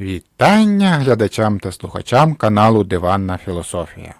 Вітання глядачам та слухачам каналу Диванна Філософія.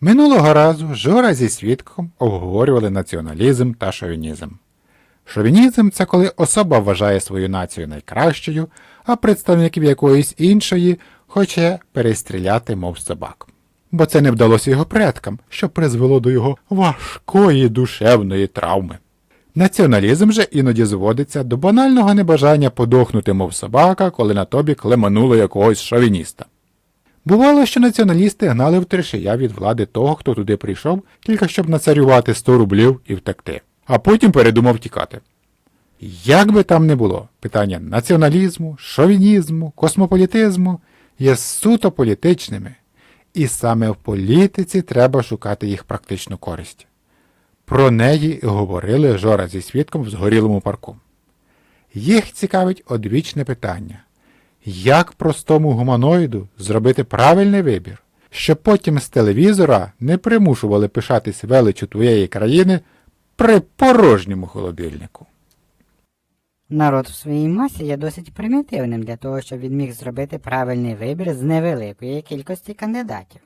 Минулого разу Жора зі свідком обговорювали націоналізм та шовінізм. Шовінізм це коли особа вважає свою націю найкращою, а представників якоїсь іншої хоче перестріляти, мов собак. Бо це не вдалося його предкам, що призвело до його важкої душевної травми. Націоналізм же іноді зводиться до банального небажання подохнути, мов собака, коли на тобі клемануло якогось шовініста. Бувало, що націоналісти гнали в трешия від влади того, хто туди прийшов, тільки щоб нацарювати 100 рублів і втекти, а потім передумав тікати. Як би там не було, питання націоналізму, шовінізму, космополітизму є суто політичними, і саме в політиці треба шукати їх практичну користь. Про неї говорили Жора зі свідком в згорілому парку. Їх цікавить одвічне питання. Як простому гуманоїду зробити правильний вибір, щоб потім з телевізора не примушували пишатись величу твоєї країни при порожньому холодильнику? Народ в своїй масі є досить примітивним для того, щоб він міг зробити правильний вибір з невеликої кількості кандидатів.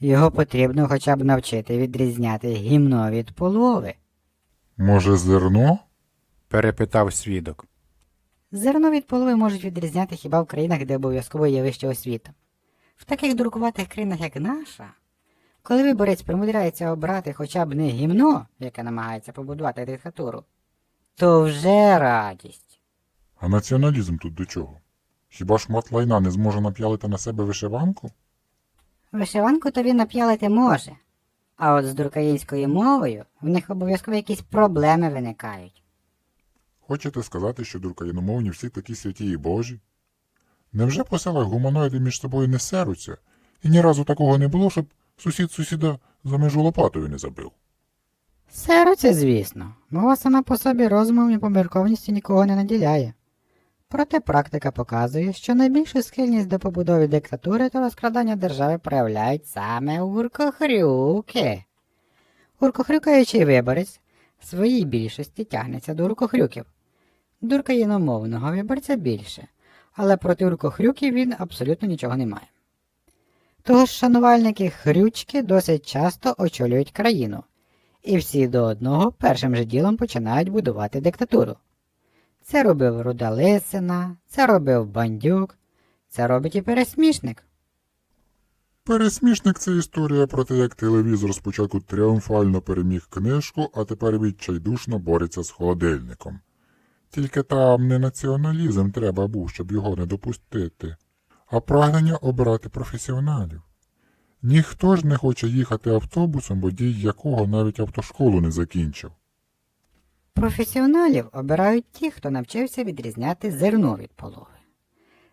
Його потрібно хоча б навчити відрізняти гімно від полови. Може, зерно? перепитав свідок. Зерно від полови можуть відрізняти хіба в країнах, де обов'язково є вища освіта. В таких дуркуватих країнах, як наша, коли виборець примудряється обрати хоча б не гімно, яке намагається побудувати диктатуру, то вже радість. А націоналізм тут до чого? Хіба шмат лайна не зможе нап'ялити на себе вишиванку? Вишиванку то він нап'ялити може, а от з дуркаїнською мовою в них обов'язково якісь проблеми виникають. Хочете сказати, що дуркаїномовні всі такі святі і божі? Невже по селах гуманоїди між собою не серуться, і ні разу такого не було, щоб сусід сусіда за межу лопатою не забив? Серце, звісно, мова сама по собі розумом і поміркованістю нікого не наділяє. Проте практика показує, що найбільшу схильність до побудови диктатури та розкрадання держави проявляють саме уркохрюки. Уркохрюкаючий виборець в своїй більшості тягнеться до уркохрюків. Дуркаїномовного виборця більше, але проти уркохрюків він абсолютно нічого не має. Того ж шанувальники хрючки досить часто очолюють країну, і всі до одного першим же ділом починають будувати диктатуру. Це робив Руда Лисина, це робив Бандюк, це робить і пересмішник. Пересмішник це історія про те, як телевізор спочатку тріумфально переміг книжку, а тепер відчайдушно бореться з холодильником. Тільки там не націоналізм треба був, щоб його не допустити, а прагнення обирати професіоналів. Ніхто ж не хоче їхати автобусом, водій якого навіть автошколу не закінчив. Професіоналів обирають ті, хто навчився відрізняти зерно від полови.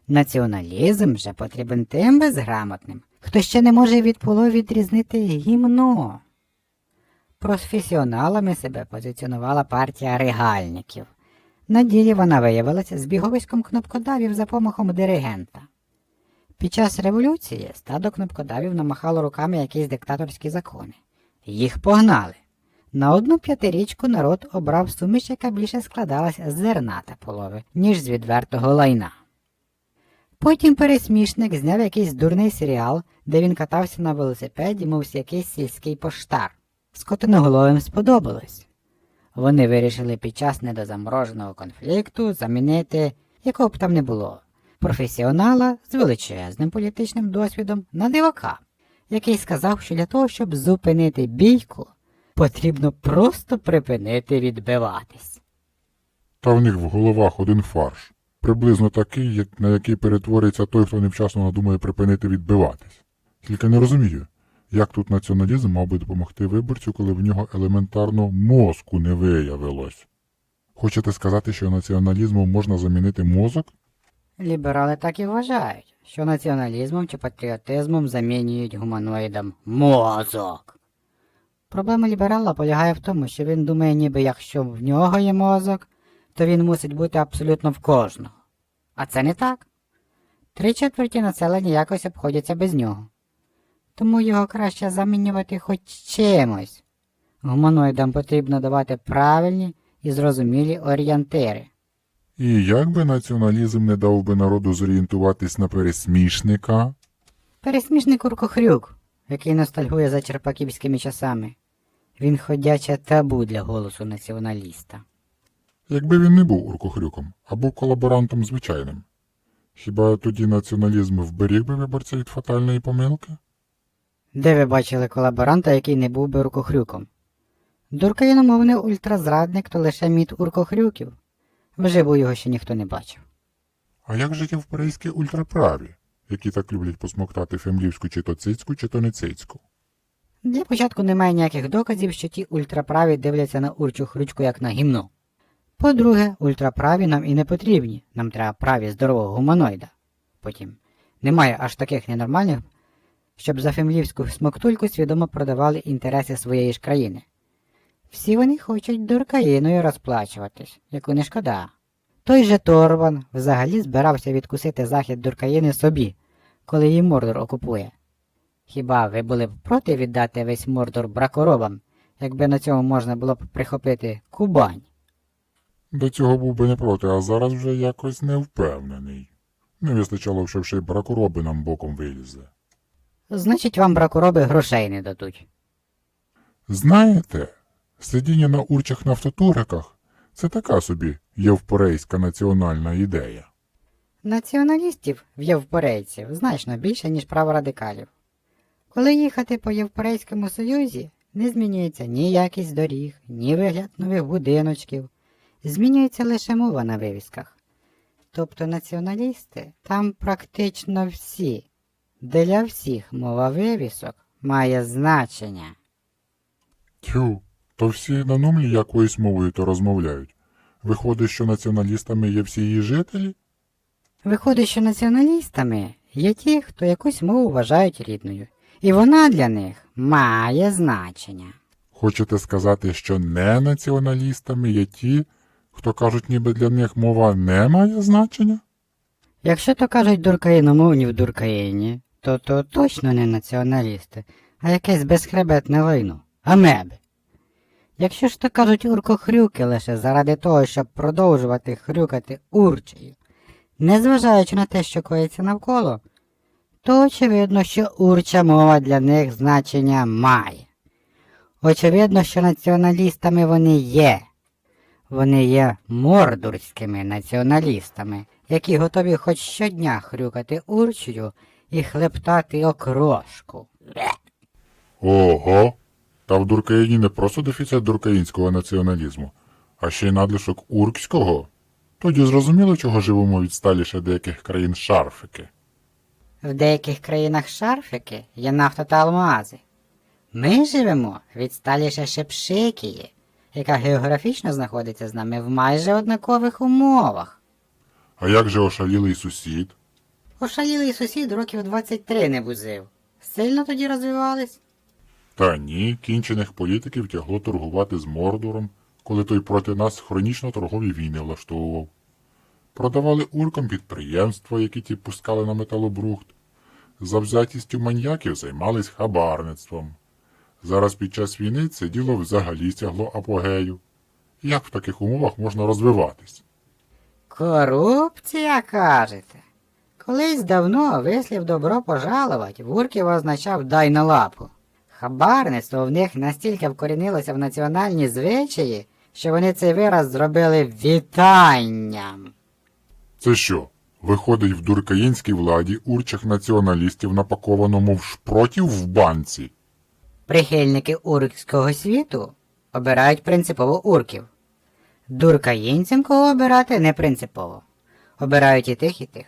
Націоналізм же потрібен тим безграмотним, хто ще не може від полови відрізнити гімно. Професіоналами себе позиціонувала партія регальників. На ділі вона виявилася збіговиськом кнопкодавів за помахом диригента. Під час революції стадо кнопкодавів намахало руками якісь диктаторські закони. Їх погнали. На одну п'ятирічку народ обрав суміш, яка більше складалася з зерна та полови, ніж з відвертого лайна. Потім пересмішник зняв якийсь дурний серіал, де він катався на велосипеді, мов якийсь сільський поштар. Скотиноголовим сподобалось. Вони вирішили під час недозамороженого конфлікту замінити, якого б там не було, професіонала з величезним політичним досвідом на дивака, який сказав, що для того, щоб зупинити бійку, потрібно просто припинити відбиватись. Та в них в головах один фарш, приблизно такий, на який перетвориться той, хто невчасно надумає припинити відбиватись. Тільки не розумію, як тут націоналізм мав би допомогти виборцю, коли в нього елементарно мозку не виявилось. Хочете сказати, що націоналізмом можна замінити мозок? Ліберали так і вважають, що націоналізмом чи патріотизмом замінюють гуманоїдам мозок. Проблема ліберала полягає в тому, що він думає, ніби якщо в нього є мозок, то він мусить бути абсолютно в кожного. А це не так. Три четверті населення якось обходяться без нього. Тому його краще замінювати хоч чимось. Гуманоїдам потрібно давати правильні і зрозумілі орієнтири. І як би націоналізм не дав би народу зорієнтуватись на пересмішника? Пересмішник Уркохрюк, який ностальгує за черпаківськими часами. Він ходяче табу для голосу націоналіста. Якби він не був уркохрюком, а був колаборантом звичайним. Хіба тоді націоналізм вберіг би виборця від фатальної помилки? Де ви бачили колаборанта, який не був би уркохрюком? Дуркаїномовний ультразрадник то лише міт уркохрюків. Вживу його ще ніхто не бачив. А як же євпорейські ультраправі, які так люблять посмоктати фемлівську чи то цицьку, чи то не цицьку? Для початку немає ніяких доказів, що ті ультраправі дивляться на урчу хрючку як на гімно. По-друге, ультраправі нам і не потрібні, нам треба праві здорового гуманоїда. Потім, немає аж таких ненормальних, щоб за фемлівську смоктульку свідомо продавали інтереси своєї ж країни. Всі вони хочуть дуркаїною розплачуватись, яку не шкода. Той же Торван взагалі збирався відкусити захід дуркаїни собі, коли її Мордор окупує. Хіба ви були б проти віддати весь Мордор бракоробам, якби на цьому можна було б прихопити Кубань? До цього був би не проти, а зараз вже якось не впевнений. Не вистачало, що ще й бракороби нам боком вилізе. Значить, вам бракороби грошей не дадуть. Знаєте, сидіння на урчих нафтотуриках це така собі євпорейська національна ідея. Націоналістів в євпорейців значно більше, ніж праворадикалів. Коли їхати по Євпорейському Союзі, не змінюється ні якість доріг, ні вигляд нових будиночків. Змінюється лише мова на вивісках. Тобто націоналісти там практично всі. Для всіх мова вивісок має значення. Тю, то всі на нумлі якоюсь мовою то розмовляють. Виходить, що націоналістами є всі її жителі? Виходить, що націоналістами є ті, хто якусь мову вважають рідною, і вона для них має значення. Хочете сказати, що не націоналістами є ті, хто кажуть, ніби для них мова не має значення? Якщо то кажуть дуркаїномовні в дуркаїні, то то точно не націоналісти, а якесь безхребетне лайно, амеби. Якщо ж то кажуть уркохрюки лише заради того, щоб продовжувати хрюкати урчею, незважаючи на те, що коїться навколо, то очевидно, що урча мова для них значення має. Очевидно, що націоналістами вони є. Вони є мордурськими націоналістами, які готові хоч щодня хрюкати урчею і хлептати окрошку. Ого. Та в Дуркаїні не просто дефіцит дуркаїнського націоналізму, а ще й надлишок уркського. Тоді зрозуміло, чого живемо відсталіше деяких країн шарфики. В деяких країнах шарфики є нафта та алмази. Ми живемо відсталіше Шепшикії, яка географічно знаходиться з нами в майже однакових умовах. А як же ошалілий сусід? Ошалілий сусід років 23 не бузив. Сильно тоді розвивались? Та ні, кінчених політиків тягло торгувати з Мордором, коли той проти нас хронічно торгові війни влаштовував. Продавали уркам підприємства, які ті пускали на металобрухт. Завзятістю маньяків займались хабарництвом. Зараз під час війни це діло взагалі сягло апогею. Як в таких умовах можна розвиватись? Корупція, кажете? Колись давно вислів добро пожаловать в урків означав дай на лапу. Хабарництво в них настільки вкорінилося в національні звичаї, що вони цей вираз зробили вітанням. Це що? Виходить в дуркаїнській владі урчих націоналістів напаковано, мов шпротів в банці. Прихильники уркського світу обирають принципово урків. Дуркаїнцям кого обирати не принципово. Обирають і тих, і тих.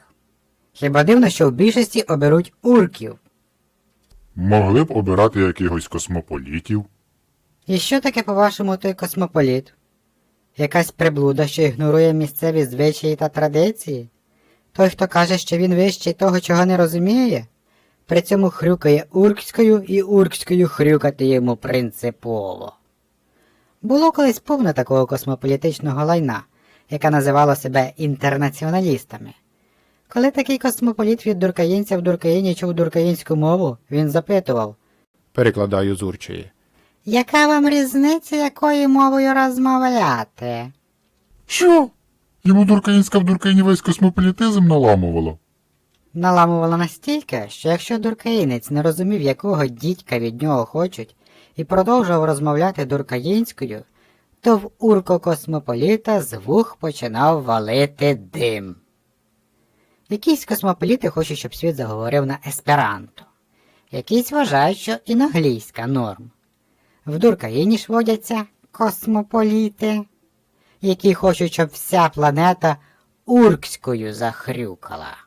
Хіба дивно, що в більшості оберуть урків. Могли б обирати якихось космополітів. І що таке, по-вашому, той космополіт? Якась приблуда, що ігнорує місцеві звичаї та традиції? Той, хто каже, що він вищий того, чого не розуміє, при цьому хрюкає уркською і уркською хрюкати йому принципово. Було колись повно такого космополітичного лайна, яка називала себе інтернаціоналістами. Коли такий космополіт від дуркаїнця в дуркаїні чув дуркаїнську мову, він запитував, Перекладаю з урчої. Яка вам різниця, якою мовою розмовляти? Що? Йому дуркаїнська в дуркаїні весь космополітизм наламувала. Наламувала настільки, що якщо дуркаїнець не розумів, якого дідька від нього хочуть, і продовжував розмовляти дуркаїнською, то в урко космополіта з вух починав валити дим. Якісь космополіти хочуть, щоб світ заговорив на есперанто. Якісь вважають, що іноглійська норм. В Дуркаїні ж водяться космополіти, які хочуть, щоб вся планета уркською захрюкала.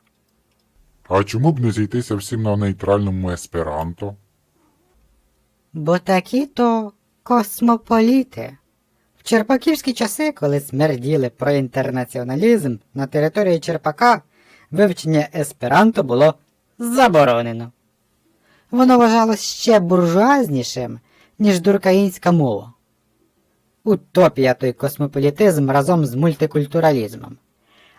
А чому б не зійтися всім на нейтральному есперанто? Бо такі то космополіти. В черпаківські часи, коли смерділи про інтернаціоналізм на території Черпака, вивчення есперанто було заборонено. Воно вважалось ще буржуазнішим, ніж дуркаїнська мова. Утопія той космополітизм разом з мультикультуралізмом.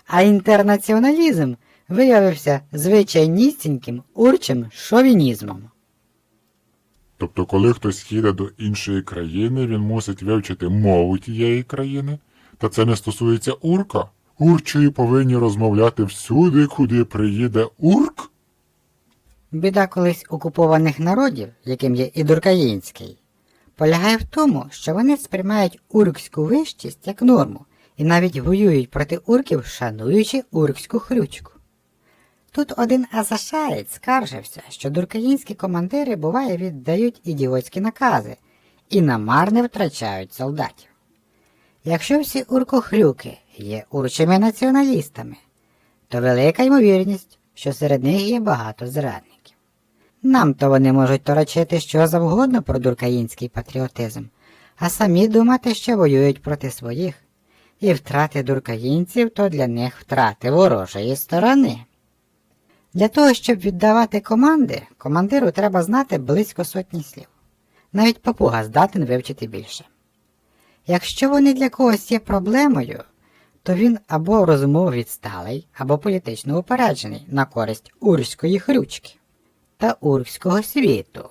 А інтернаціоналізм виявився звичайнісіньким урчим шовінізмом. Тобто, коли хтось їде до іншої країни, він мусить вивчити мову тієї країни, та це не стосується урка. Урчою повинні розмовляти всюди, куди приїде урк. Біда колись окупованих народів, яким є і дуркаїнський, полягає в тому, що вони сприймають уркську вищість як норму і навіть воюють проти урків, шануючи уркську хрючку. Тут один азашаєць скаржився, що дуркаїнські командири буває віддають ідіотські накази і намарне втрачають солдатів. Якщо всі уркохрюки є урчими націоналістами, то велика ймовірність, що серед них є багато зрадників. Нам то вони можуть торочити що завгодно про дуркаїнський патріотизм, а самі думати, що воюють проти своїх, і втрати дуркаїнців то для них втрати ворожої сторони. Для того, щоб віддавати команди, командиру треба знати близько сотні слів. Навіть папуга здатен вивчити більше. Якщо вони для когось є проблемою, то він або розумово відсталий, або політично упереджений на користь урської хрючки та урського світу.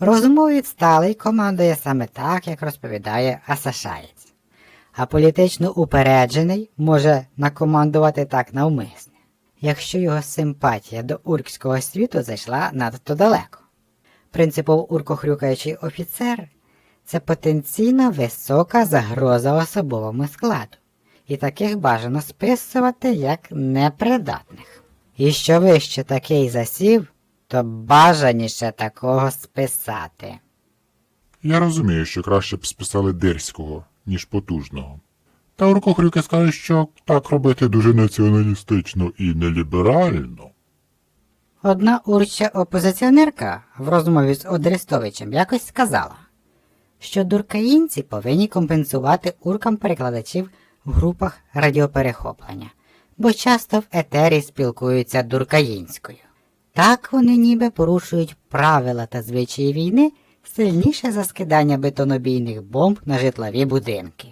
Розумово відсталий командує саме так, як розповідає Асашаєць, а політично упереджений може накомандувати так навмисне, якщо його симпатія до уркського світу зайшла надто далеко. Принципово уркохрюкаючий офіцер це потенційно висока загроза особовому складу, і таких бажано списувати як непридатних. І що вище такий засів, то бажаніше такого списати. Я розумію, що краще б списали дерського, ніж потужного. Та уркохрюки скажуть, що так робити дуже націоналістично і неліберально. Одна урча опозиціонерка в розмові з Одрестовичем якось сказала, що дуркаїнці повинні компенсувати уркам перекладачів в групах радіоперехоплення, бо часто в етері спілкуються дуркаїнською. Так вони ніби порушують правила та звичаї війни сильніше за скидання бетонобійних бомб на житлові будинки.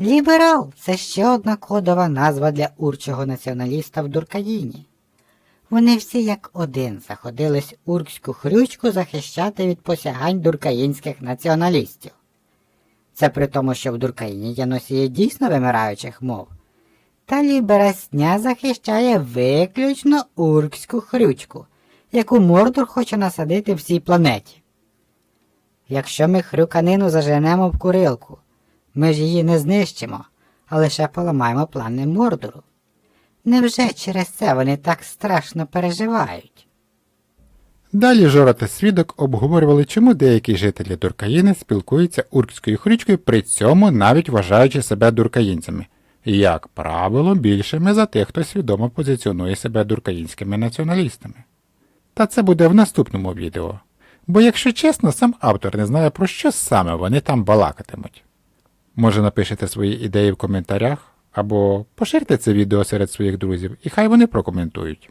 Ліберал це ще одна кодова назва для урчого націоналіста в Дуркаїні. Вони всі як один заходились уркську хрючку захищати від посягань дуркаїнських націоналістів. Це при тому, що в Дуркаїні є носії дійсно вимираючих мов. Та ліберасня захищає виключно уркську хрючку, яку Мордор хоче насадити всій планеті. Якщо ми хрюканину заженемо в курилку, ми ж її не знищимо, а лише поламаємо плани Мордору. Невже через це вони так страшно переживають? Далі Жора та свідок обговорювали, чому деякі жителі Дуркаїни спілкуються уркською хрючкою, при цьому навіть вважаючи себе дуркаїнцями. Як правило, більшими за тих, хто свідомо позиціонує себе дуркаїнськими націоналістами. Та це буде в наступному відео. Бо, якщо чесно, сам автор не знає, про що саме вони там балакатимуть. Може напишете свої ідеї в коментарях, або поширте це відео серед своїх друзів, і хай вони прокоментують.